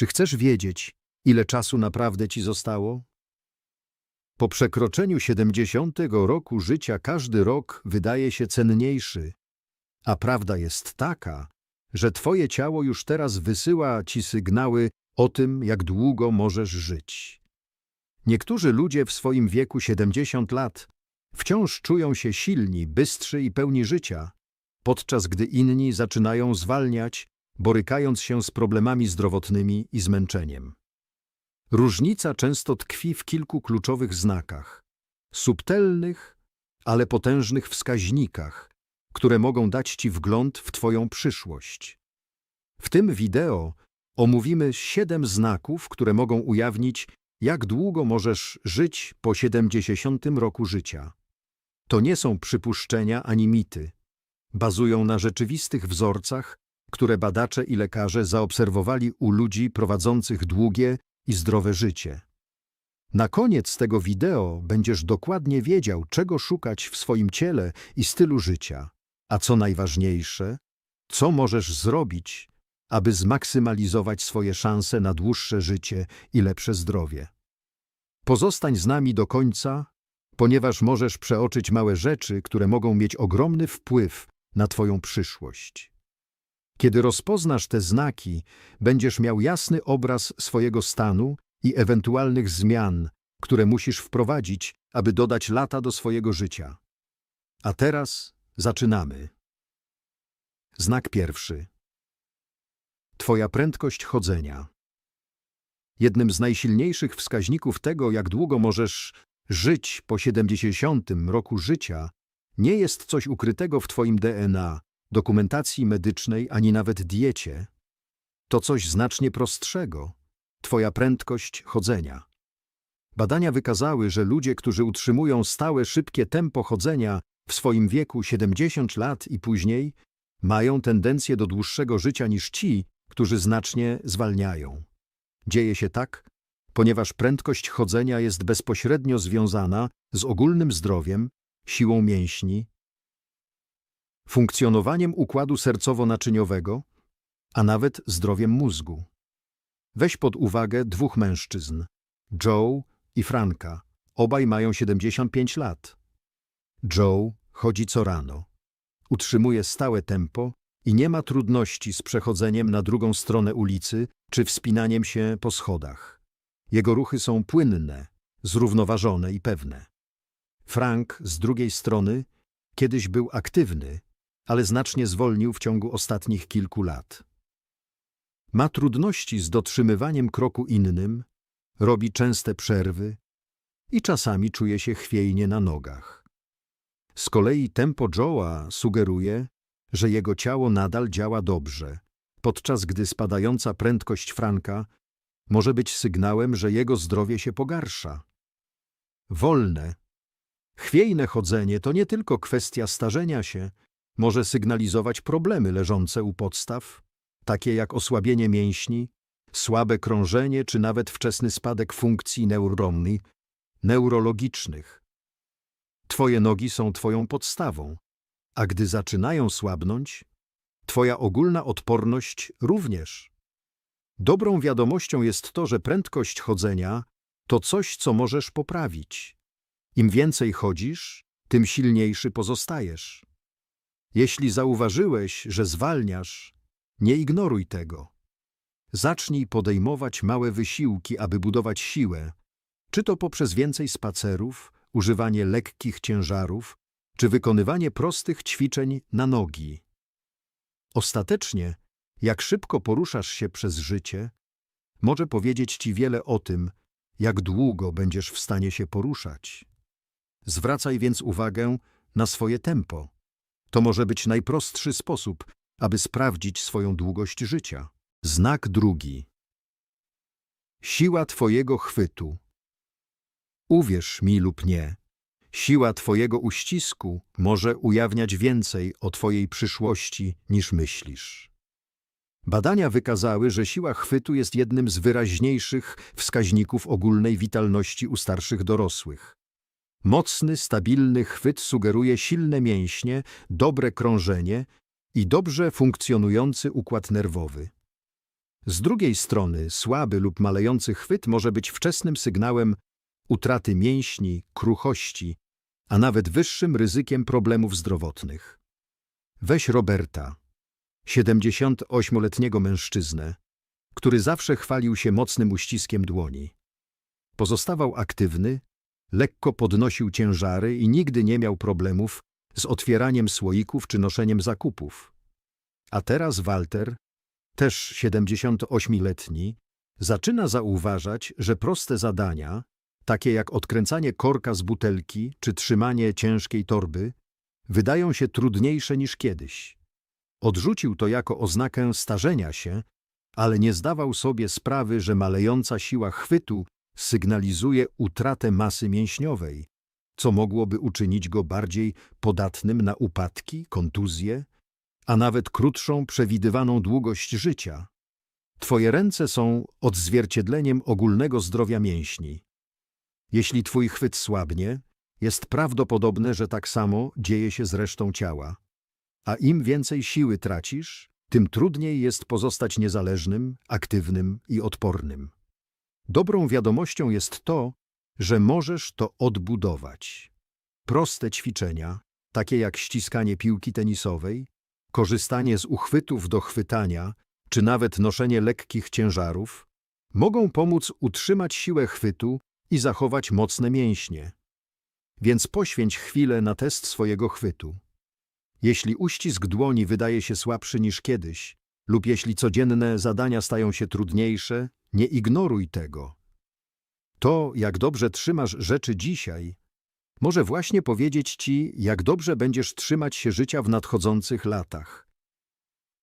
Czy chcesz wiedzieć, ile czasu naprawdę ci zostało? Po przekroczeniu 70 roku życia każdy rok wydaje się cenniejszy, a prawda jest taka, że twoje ciało już teraz wysyła ci sygnały o tym, jak długo możesz żyć. Niektórzy ludzie w swoim wieku 70 lat wciąż czują się silni, bystrzy i pełni życia, podczas gdy inni zaczynają zwalniać, borykając się z problemami zdrowotnymi i zmęczeniem. Różnica często tkwi w kilku kluczowych znakach, subtelnych, ale potężnych wskaźnikach, które mogą dać Ci wgląd w Twoją przyszłość. W tym wideo omówimy siedem znaków, które mogą ujawnić, jak długo możesz żyć po 70 roku życia. To nie są przypuszczenia ani mity. Bazują na rzeczywistych wzorcach, które badacze i lekarze zaobserwowali u ludzi prowadzących długie i zdrowe życie. Na koniec tego wideo będziesz dokładnie wiedział, czego szukać w swoim ciele i stylu życia, a co najważniejsze, co możesz zrobić, aby zmaksymalizować swoje szanse na dłuższe życie i lepsze zdrowie. Pozostań z nami do końca, ponieważ możesz przeoczyć małe rzeczy, które mogą mieć ogromny wpływ na Twoją przyszłość. Kiedy rozpoznasz te znaki, będziesz miał jasny obraz swojego stanu i ewentualnych zmian, które musisz wprowadzić, aby dodać lata do swojego życia. A teraz zaczynamy. Znak pierwszy. Twoja prędkość chodzenia. Jednym z najsilniejszych wskaźników tego, jak długo możesz żyć po 70 roku życia, nie jest coś ukrytego w Twoim DNA, dokumentacji medycznej ani nawet diecie. To coś znacznie prostszego. Twoja prędkość chodzenia. Badania wykazały, że ludzie, którzy utrzymują stałe, szybkie tempo chodzenia w swoim wieku 70 lat i później, mają tendencję do dłuższego życia niż ci, którzy znacznie zwalniają. Dzieje się tak, ponieważ prędkość chodzenia jest bezpośrednio związana z ogólnym zdrowiem, siłą mięśni, funkcjonowaniem układu sercowo-naczyniowego, a nawet zdrowiem mózgu. Weź pod uwagę dwóch mężczyzn, Joe i Franka. Obaj mają 75 lat. Joe chodzi co rano. Utrzymuje stałe tempo i nie ma trudności z przechodzeniem na drugą stronę ulicy czy wspinaniem się po schodach. Jego ruchy są płynne, zrównoważone i pewne. Frank z drugiej strony kiedyś był aktywny, ale znacznie zwolnił w ciągu ostatnich kilku lat. Ma trudności z dotrzymywaniem kroku innym, robi częste przerwy i czasami czuje się chwiejnie na nogach. Z kolei tempo Joe'a sugeruje, że jego ciało nadal działa dobrze, podczas gdy spadająca prędkość Franka może być sygnałem, że jego zdrowie się pogarsza. Wolne, chwiejne chodzenie to nie tylko kwestia starzenia się, może sygnalizować problemy leżące u podstaw, takie jak osłabienie mięśni, słabe krążenie czy nawet wczesny spadek funkcji neuronii neurologicznych. Twoje nogi są Twoją podstawą, a gdy zaczynają słabnąć, Twoja ogólna odporność również. Dobrą wiadomością jest to, że prędkość chodzenia to coś, co możesz poprawić. Im więcej chodzisz, tym silniejszy pozostajesz. Jeśli zauważyłeś, że zwalniasz, nie ignoruj tego. Zacznij podejmować małe wysiłki, aby budować siłę, czy to poprzez więcej spacerów, używanie lekkich ciężarów, czy wykonywanie prostych ćwiczeń na nogi. Ostatecznie, jak szybko poruszasz się przez życie, może powiedzieć ci wiele o tym, jak długo będziesz w stanie się poruszać. Zwracaj więc uwagę na swoje tempo. To może być najprostszy sposób, aby sprawdzić swoją długość życia. Znak drugi. Siła Twojego chwytu. Uwierz mi lub nie, siła Twojego uścisku może ujawniać więcej o Twojej przyszłości niż myślisz. Badania wykazały, że siła chwytu jest jednym z wyraźniejszych wskaźników ogólnej witalności u starszych dorosłych. Mocny, stabilny chwyt sugeruje silne mięśnie, dobre krążenie i dobrze funkcjonujący układ nerwowy. Z drugiej strony słaby lub malejący chwyt może być wczesnym sygnałem utraty mięśni, kruchości, a nawet wyższym ryzykiem problemów zdrowotnych. Weź Roberta, 78-letniego mężczyznę, który zawsze chwalił się mocnym uściskiem dłoni. Pozostawał aktywny, lekko podnosił ciężary i nigdy nie miał problemów z otwieraniem słoików czy noszeniem zakupów. A teraz Walter, też 78-letni, zaczyna zauważać, że proste zadania, takie jak odkręcanie korka z butelki czy trzymanie ciężkiej torby, wydają się trudniejsze niż kiedyś. Odrzucił to jako oznakę starzenia się, ale nie zdawał sobie sprawy, że malejąca siła chwytu sygnalizuje utratę masy mięśniowej, co mogłoby uczynić go bardziej podatnym na upadki, kontuzje, a nawet krótszą przewidywaną długość życia. Twoje ręce są odzwierciedleniem ogólnego zdrowia mięśni. Jeśli twój chwyt słabnie, jest prawdopodobne, że tak samo dzieje się z resztą ciała. A im więcej siły tracisz, tym trudniej jest pozostać niezależnym, aktywnym i odpornym. Dobrą wiadomością jest to, że możesz to odbudować. Proste ćwiczenia, takie jak ściskanie piłki tenisowej, korzystanie z uchwytów do chwytania, czy nawet noszenie lekkich ciężarów, mogą pomóc utrzymać siłę chwytu i zachować mocne mięśnie. Więc poświęć chwilę na test swojego chwytu. Jeśli uścisk dłoni wydaje się słabszy niż kiedyś, lub jeśli codzienne zadania stają się trudniejsze, nie ignoruj tego. To, jak dobrze trzymasz rzeczy dzisiaj, może właśnie powiedzieć ci, jak dobrze będziesz trzymać się życia w nadchodzących latach.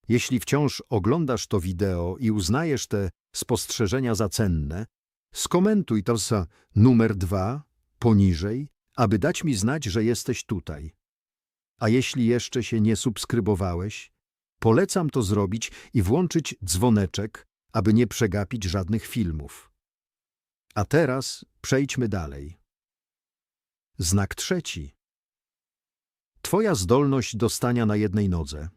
Jeśli wciąż oglądasz to wideo i uznajesz te spostrzeżenia za cenne, skomentuj to za numer dwa poniżej, aby dać mi znać, że jesteś tutaj. A jeśli jeszcze się nie subskrybowałeś, polecam to zrobić i włączyć dzwoneczek, aby nie przegapić żadnych filmów. A teraz przejdźmy dalej. Znak trzeci. Twoja zdolność do stania na jednej nodze.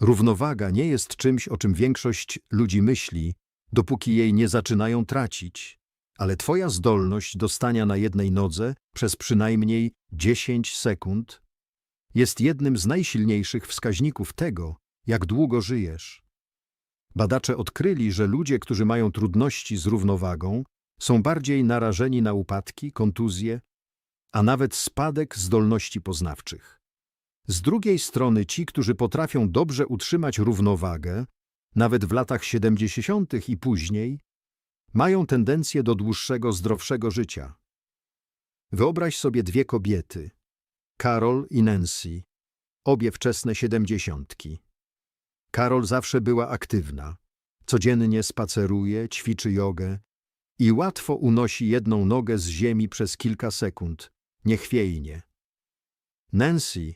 Równowaga nie jest czymś, o czym większość ludzi myśli, dopóki jej nie zaczynają tracić, ale Twoja zdolność do stania na jednej nodze przez przynajmniej 10 sekund jest jednym z najsilniejszych wskaźników tego, jak długo żyjesz. Badacze odkryli, że ludzie, którzy mają trudności z równowagą, są bardziej narażeni na upadki, kontuzje, a nawet spadek zdolności poznawczych. Z drugiej strony ci, którzy potrafią dobrze utrzymać równowagę, nawet w latach 70. i później, mają tendencję do dłuższego, zdrowszego życia. Wyobraź sobie dwie kobiety, Carol i Nancy, obie wczesne siedemdziesiątki. Karol zawsze była aktywna. Codziennie spaceruje, ćwiczy jogę i łatwo unosi jedną nogę z ziemi przez kilka sekund, niechwiejnie. Nancy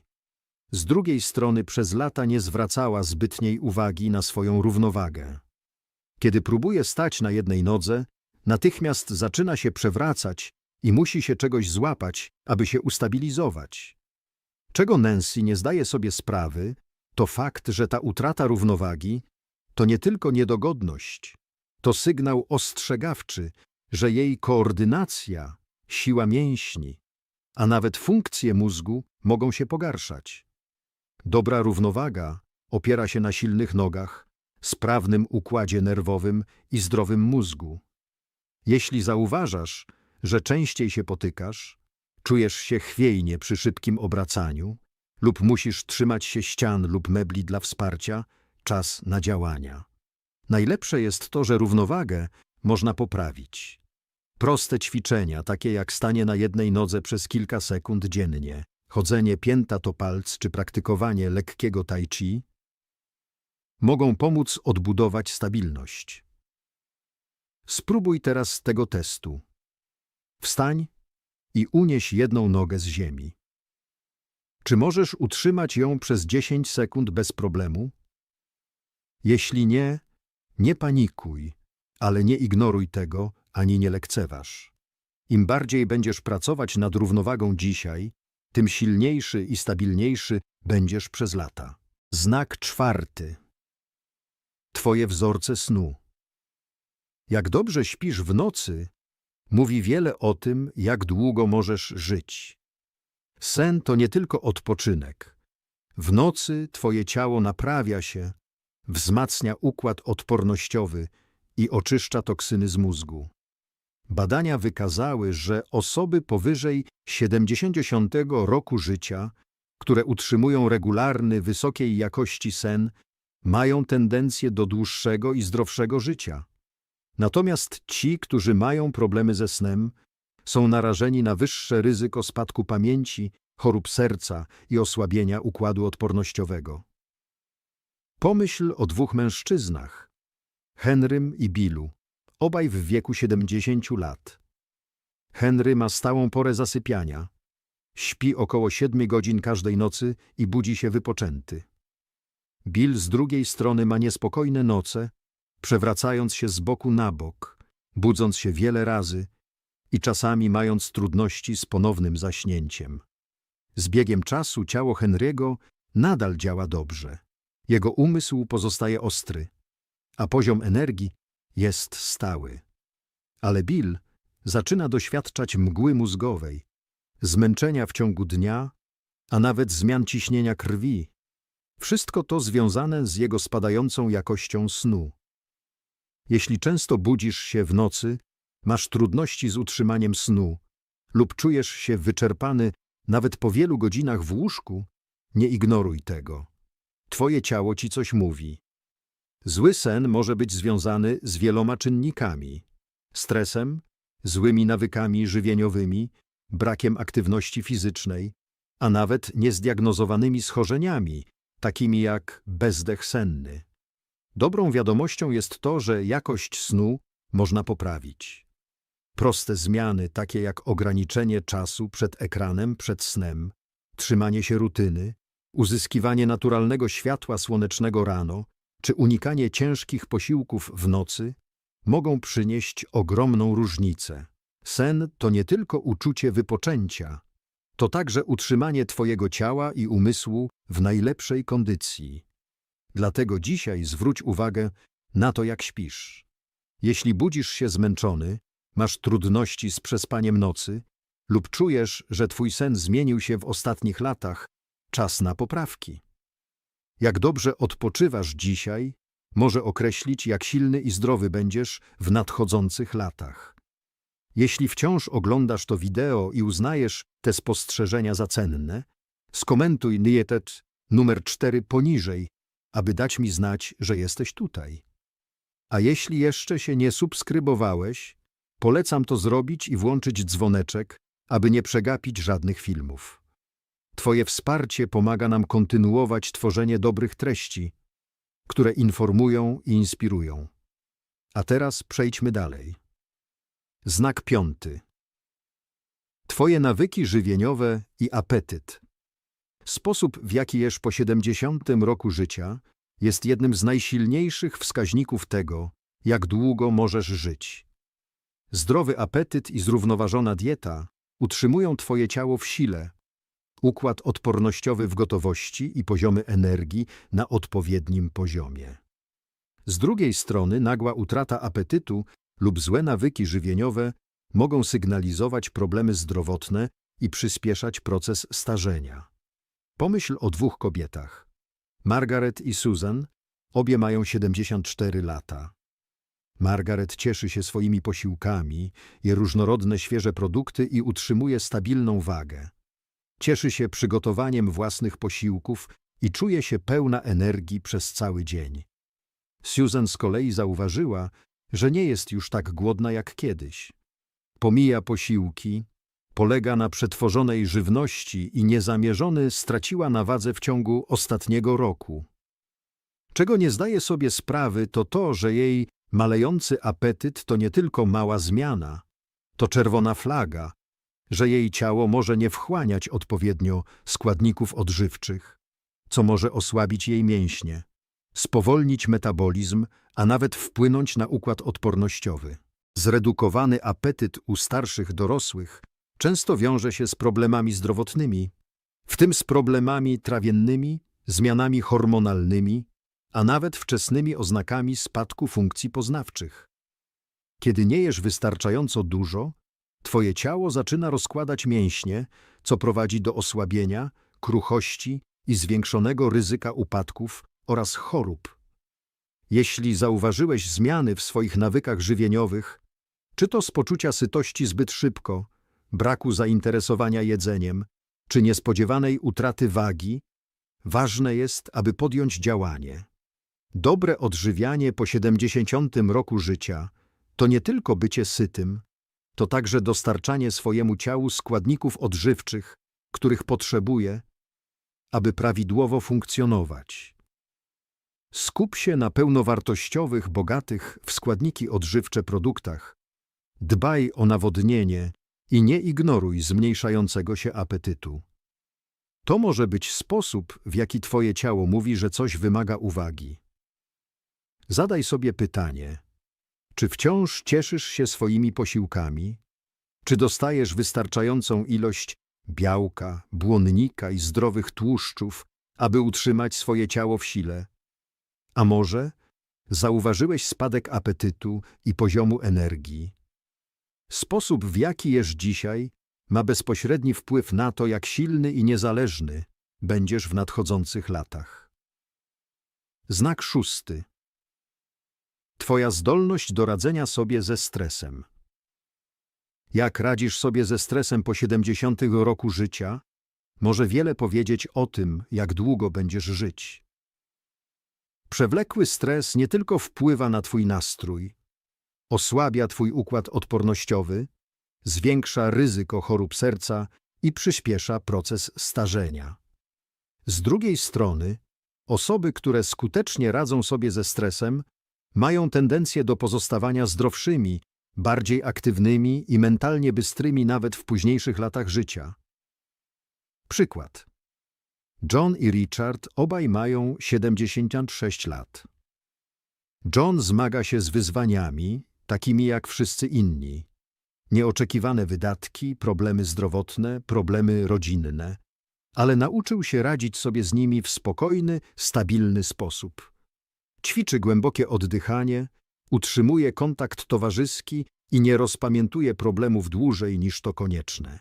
z drugiej strony przez lata nie zwracała zbytniej uwagi na swoją równowagę. Kiedy próbuje stać na jednej nodze, natychmiast zaczyna się przewracać i musi się czegoś złapać, aby się ustabilizować. Czego Nancy nie zdaje sobie sprawy, to fakt, że ta utrata równowagi to nie tylko niedogodność, to sygnał ostrzegawczy, że jej koordynacja, siła mięśni, a nawet funkcje mózgu mogą się pogarszać. Dobra równowaga opiera się na silnych nogach, sprawnym układzie nerwowym i zdrowym mózgu. Jeśli zauważasz, że częściej się potykasz, czujesz się chwiejnie przy szybkim obracaniu lub musisz trzymać się ścian lub mebli dla wsparcia, czas na działania. Najlepsze jest to, że równowagę można poprawić. Proste ćwiczenia, takie jak stanie na jednej nodze przez kilka sekund dziennie, chodzenie pięta to palc czy praktykowanie lekkiego tai chi, mogą pomóc odbudować stabilność. Spróbuj teraz tego testu. Wstań i unieś jedną nogę z ziemi. Czy możesz utrzymać ją przez 10 sekund bez problemu? Jeśli nie, nie panikuj, ale nie ignoruj tego ani nie lekceważ. Im bardziej będziesz pracować nad równowagą dzisiaj, tym silniejszy i stabilniejszy będziesz przez lata. Znak czwarty. Twoje wzorce snu. Jak dobrze śpisz w nocy, mówi wiele o tym, jak długo możesz żyć. Sen to nie tylko odpoczynek. W nocy Twoje ciało naprawia się, wzmacnia układ odpornościowy i oczyszcza toksyny z mózgu. Badania wykazały, że osoby powyżej 70 roku życia, które utrzymują regularny, wysokiej jakości sen, mają tendencję do dłuższego i zdrowszego życia. Natomiast ci, którzy mają problemy ze snem, są narażeni na wyższe ryzyko spadku pamięci, chorób serca i osłabienia układu odpornościowego. Pomyśl o dwóch mężczyznach, Henrym i Billu, obaj w wieku 70 lat. Henry ma stałą porę zasypiania. Śpi około 7 godzin każdej nocy i budzi się wypoczęty. Bill z drugiej strony ma niespokojne noce, przewracając się z boku na bok, budząc się wiele razy i czasami mając trudności z ponownym zaśnięciem. Z biegiem czasu ciało Henry'ego nadal działa dobrze. Jego umysł pozostaje ostry, a poziom energii jest stały. Ale Bill zaczyna doświadczać mgły mózgowej, zmęczenia w ciągu dnia, a nawet zmian ciśnienia krwi. Wszystko to związane z jego spadającą jakością snu. Jeśli często budzisz się w nocy, masz trudności z utrzymaniem snu lub czujesz się wyczerpany nawet po wielu godzinach w łóżku, nie ignoruj tego. Twoje ciało ci coś mówi. Zły sen może być związany z wieloma czynnikami: stresem, złymi nawykami żywieniowymi, brakiem aktywności fizycznej, a nawet niezdiagnozowanymi schorzeniami, takimi jak bezdech senny. Dobrą wiadomością jest to, że jakość snu można poprawić. Proste zmiany, takie jak ograniczenie czasu przed ekranem przed snem, trzymanie się rutyny, uzyskiwanie naturalnego światła słonecznego rano czy unikanie ciężkich posiłków w nocy, mogą przynieść ogromną różnicę. Sen to nie tylko uczucie wypoczęcia, to także utrzymanie Twojego ciała i umysłu w najlepszej kondycji. Dlatego dzisiaj zwróć uwagę na to, jak śpisz. Jeśli budzisz się zmęczony, masz trudności z przespaniem nocy lub czujesz, że Twój sen zmienił się w ostatnich latach, czas na poprawki. Jak dobrze odpoczywasz dzisiaj, może określić, jak silny i zdrowy będziesz w nadchodzących latach. Jeśli wciąż oglądasz to wideo i uznajesz te spostrzeżenia za cenne, skomentuj Nietet numer 4 poniżej, aby dać mi znać, że jesteś tutaj. A jeśli jeszcze się nie subskrybowałeś, polecam to zrobić i włączyć dzwoneczek, aby nie przegapić żadnych filmów. Twoje wsparcie pomaga nam kontynuować tworzenie dobrych treści, które informują i inspirują. A teraz przejdźmy dalej. Znak piąty. Twoje nawyki żywieniowe i apetyt. Sposób, w jaki jesz po 70 roku życia, jest jednym z najsilniejszych wskaźników tego, jak długo możesz żyć. Zdrowy apetyt i zrównoważona dieta utrzymują Twoje ciało w sile, układ odpornościowy w gotowości i poziomy energii na odpowiednim poziomie. Z drugiej strony nagła utrata apetytu lub złe nawyki żywieniowe mogą sygnalizować problemy zdrowotne i przyspieszać proces starzenia. Pomyśl o dwóch kobietach. Margaret i Susan, obie mają 74 lata. Margaret cieszy się swoimi posiłkami, je różnorodne świeże produkty i utrzymuje stabilną wagę. Cieszy się przygotowaniem własnych posiłków i czuje się pełna energii przez cały dzień. Susan z kolei zauważyła, że nie jest już tak głodna jak kiedyś. Pomija posiłki, polega na przetworzonej żywności i niezamierzony straciła na wadze w ciągu ostatniego roku. Czego nie zdaje sobie sprawy, to to, że jej malejący apetyt to nie tylko mała zmiana, to czerwona flaga, że jej ciało może nie wchłaniać odpowiednio składników odżywczych, co może osłabić jej mięśnie, spowolnić metabolizm, a nawet wpłynąć na układ odpornościowy. Zredukowany apetyt u starszych dorosłych często wiąże się z problemami zdrowotnymi, w tym z problemami trawiennymi, zmianami hormonalnymi, a nawet wczesnymi oznakami spadku funkcji poznawczych. Kiedy nie jesz wystarczająco dużo, twoje ciało zaczyna rozkładać mięśnie, co prowadzi do osłabienia, kruchości i zwiększonego ryzyka upadków oraz chorób. Jeśli zauważyłeś zmiany w swoich nawykach żywieniowych, czy to z poczucia sytości zbyt szybko, braku zainteresowania jedzeniem, czy niespodziewanej utraty wagi, ważne jest, aby podjąć działanie. Dobre odżywianie po 70 roku życia to nie tylko bycie sytym, to także dostarczanie swojemu ciału składników odżywczych, których potrzebuje, aby prawidłowo funkcjonować. Skup się na pełnowartościowych, bogatych w składniki odżywcze produktach. Dbaj o nawodnienie i nie ignoruj zmniejszającego się apetytu. To może być sposób, w jaki Twoje ciało mówi, że coś wymaga uwagi. Zadaj sobie pytanie: czy wciąż cieszysz się swoimi posiłkami? Czy dostajesz wystarczającą ilość białka, błonnika i zdrowych tłuszczów, aby utrzymać swoje ciało w sile? A może zauważyłeś spadek apetytu i poziomu energii? Sposób, w jaki jesz dzisiaj, ma bezpośredni wpływ na to, jak silny i niezależny będziesz w nadchodzących latach. Znak szósty. Twoja zdolność do radzenia sobie ze stresem. Jak radzisz sobie ze stresem po 70 roku życia, może wiele powiedzieć o tym, jak długo będziesz żyć. Przewlekły stres nie tylko wpływa na Twój nastrój, osłabia Twój układ odpornościowy, zwiększa ryzyko chorób serca i przyspiesza proces starzenia. Z drugiej strony, osoby, które skutecznie radzą sobie ze stresem, mają tendencję do pozostawania zdrowszymi, bardziej aktywnymi i mentalnie bystrymi nawet w późniejszych latach życia. Przykład. John i Richard obaj mają 76 lat. John zmaga się z wyzwaniami, takimi jak wszyscy inni. Nieoczekiwane wydatki, problemy zdrowotne, problemy rodzinne, ale nauczył się radzić sobie z nimi w spokojny, stabilny sposób. Ćwiczy głębokie oddychanie, utrzymuje kontakt towarzyski i nie rozpamiętuje problemów dłużej niż to konieczne.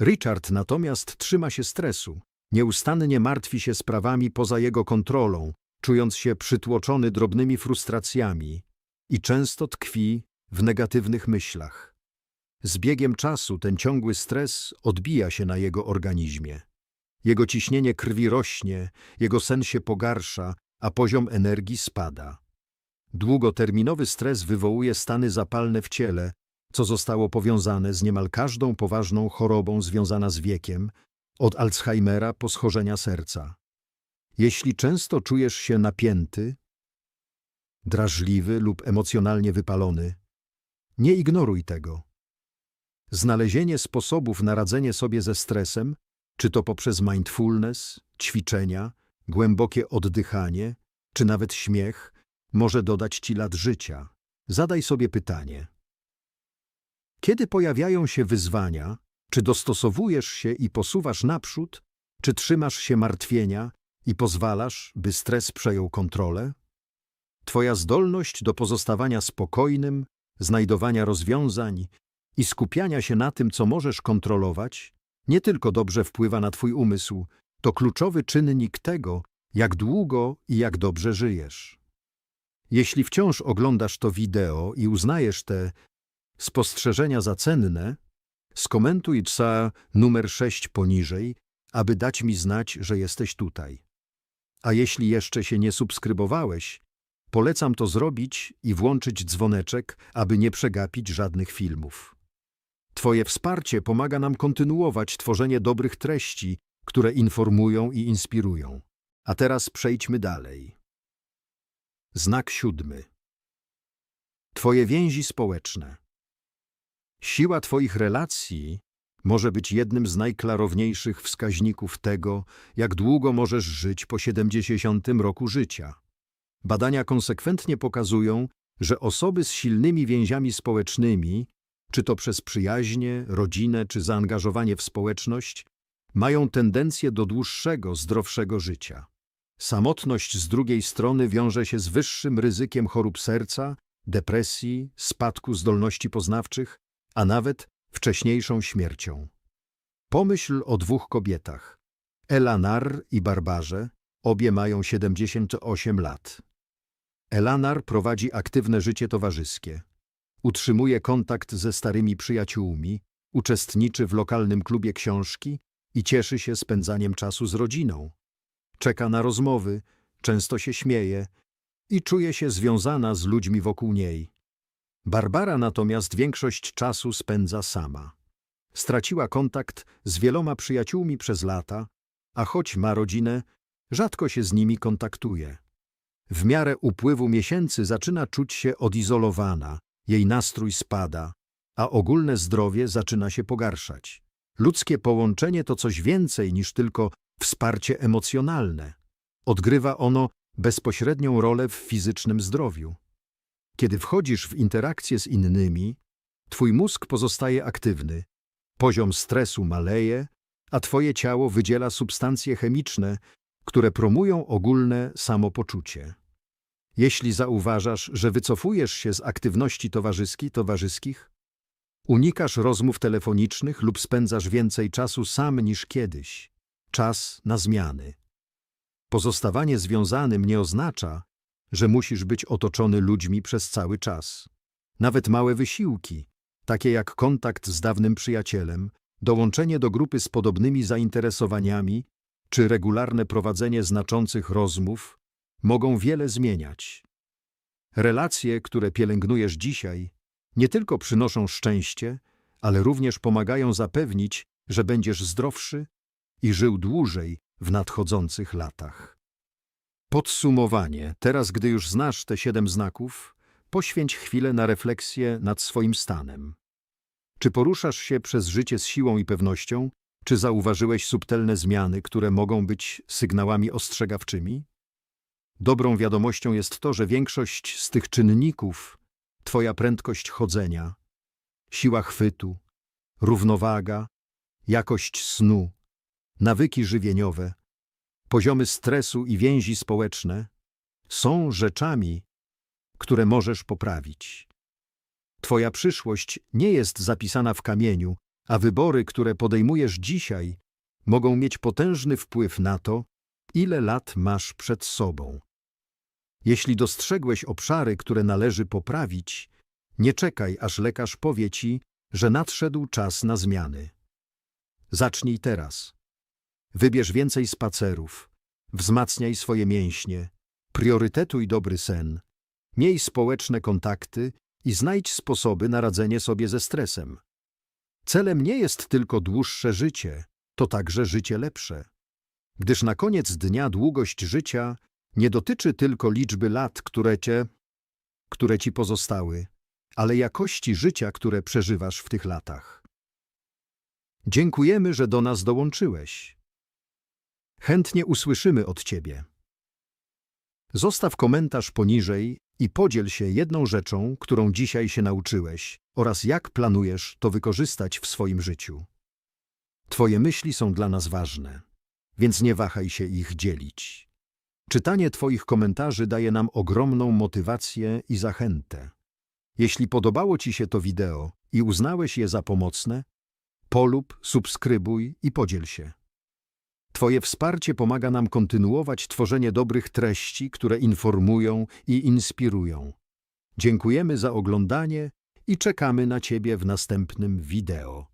Richard natomiast trzyma się stresu, nieustannie martwi się sprawami poza jego kontrolą, czując się przytłoczony drobnymi frustracjami i często tkwi w negatywnych myślach. Z biegiem czasu ten ciągły stres odbija się na jego organizmie. Jego ciśnienie krwi rośnie, jego sen się pogarsza, a poziom energii spada. Długoterminowy stres wywołuje stany zapalne w ciele, co zostało powiązane z niemal każdą poważną chorobą związana z wiekiem, od Alzheimera po schorzenia serca. Jeśli często czujesz się napięty, drażliwy lub emocjonalnie wypalony, nie ignoruj tego. Znalezienie sposobów na radzenie sobie ze stresem, czy to poprzez mindfulness, ćwiczenia, głębokie oddychanie, czy nawet śmiech, może dodać ci lat życia. Zadaj sobie pytanie. Kiedy pojawiają się wyzwania, czy dostosowujesz się i posuwasz naprzód, czy trzymasz się martwienia i pozwalasz, by stres przejął kontrolę? Twoja zdolność do pozostawania spokojnym, znajdowania rozwiązań i skupiania się na tym, co możesz kontrolować, nie tylko dobrze wpływa na Twój umysł, to kluczowy czynnik tego, jak długo i jak dobrze żyjesz. Jeśli wciąż oglądasz to wideo i uznajesz te spostrzeżenia za cenne, skomentuj CA numer 6 poniżej, aby dać mi znać, że jesteś tutaj. A jeśli jeszcze się nie subskrybowałeś, polecam to zrobić i włączyć dzwoneczek, aby nie przegapić żadnych filmów. Twoje wsparcie pomaga nam kontynuować tworzenie dobrych treści, które informują i inspirują. A teraz przejdźmy dalej. Znak siódmy. Twoje więzi społeczne. Siła Twoich relacji może być jednym z najklarowniejszych wskaźników tego, jak długo możesz żyć po 70 roku życia. Badania konsekwentnie pokazują, że osoby z silnymi więziami społecznymi, czy to przez przyjaźnie, rodzinę, czy zaangażowanie w społeczność, mają tendencję do dłuższego, zdrowszego życia. Samotność z drugiej strony wiąże się z wyższym ryzykiem chorób serca, depresji, spadku zdolności poznawczych, a nawet wcześniejszą śmiercią. Pomyśl o dwóch kobietach. Elanar i Barbarze, obie mają 78 lat. Elanar prowadzi aktywne życie towarzyskie. Utrzymuje kontakt ze starymi przyjaciółmi, uczestniczy w lokalnym klubie książki i cieszy się spędzaniem czasu z rodziną. Czeka na rozmowy, często się śmieje i czuje się związana z ludźmi wokół niej. Barbara natomiast większość czasu spędza sama. Straciła kontakt z wieloma przyjaciółmi przez lata, a choć ma rodzinę, rzadko się z nimi kontaktuje. W miarę upływu miesięcy zaczyna czuć się odizolowana, jej nastrój spada, a ogólne zdrowie zaczyna się pogarszać. Ludzkie połączenie to coś więcej niż tylko wsparcie emocjonalne. Odgrywa ono bezpośrednią rolę w fizycznym zdrowiu. Kiedy wchodzisz w interakcję z innymi, twój mózg pozostaje aktywny, poziom stresu maleje, a twoje ciało wydziela substancje chemiczne, które promują ogólne samopoczucie. Jeśli zauważasz, że wycofujesz się z aktywności towarzyski, towarzyskich, unikasz rozmów telefonicznych lub spędzasz więcej czasu sam niż kiedyś, czas na zmiany. Pozostawanie związanym nie oznacza, że musisz być otoczony ludźmi przez cały czas. Nawet małe wysiłki, takie jak kontakt z dawnym przyjacielem, dołączenie do grupy z podobnymi zainteresowaniami czy regularne prowadzenie znaczących rozmów, mogą wiele zmieniać. Relacje, które pielęgnujesz dzisiaj, nie tylko przynoszą szczęście, ale również pomagają zapewnić, że będziesz zdrowszy i żył dłużej w nadchodzących latach. Podsumowanie. Teraz, gdy już znasz te siedem znaków, poświęć chwilę na refleksję nad swoim stanem. Czy poruszasz się przez życie z siłą i pewnością, czy zauważyłeś subtelne zmiany, które mogą być sygnałami ostrzegawczymi? Dobrą wiadomością jest to, że większość z tych czynników Twoja prędkość chodzenia, siła chwytu, równowaga, jakość snu, nawyki żywieniowe, poziomy stresu i więzi społeczne są rzeczami, które możesz poprawić. Twoja przyszłość nie jest zapisana w kamieniu, a wybory, które podejmujesz dzisiaj, mogą mieć potężny wpływ na to, ile lat masz przed sobą. Jeśli dostrzegłeś obszary, które należy poprawić, nie czekaj, aż lekarz powie ci, że nadszedł czas na zmiany. Zacznij teraz. Wybierz więcej spacerów, wzmacniaj swoje mięśnie, priorytetuj dobry sen, miej społeczne kontakty i znajdź sposoby na radzenie sobie ze stresem. Celem nie jest tylko dłuższe życie, to także życie lepsze. Gdyż na koniec dnia długość życia nie dotyczy tylko liczby lat, które cię, które ci pozostały, ale jakości życia, które przeżywasz w tych latach. Dziękujemy, że do nas dołączyłeś. Chętnie usłyszymy od Ciebie. Zostaw komentarz poniżej i podziel się jedną rzeczą, którą dzisiaj się nauczyłeś oraz jak planujesz to wykorzystać w swoim życiu. Twoje myśli są dla nas ważne, więc nie wahaj się ich dzielić. Czytanie Twoich komentarzy daje nam ogromną motywację i zachętę. Jeśli podobało Ci się to wideo i uznałeś je za pomocne, polub, subskrybuj i podziel się. Twoje wsparcie pomaga nam kontynuować tworzenie dobrych treści, które informują i inspirują. Dziękujemy za oglądanie i czekamy na Ciebie w następnym wideo.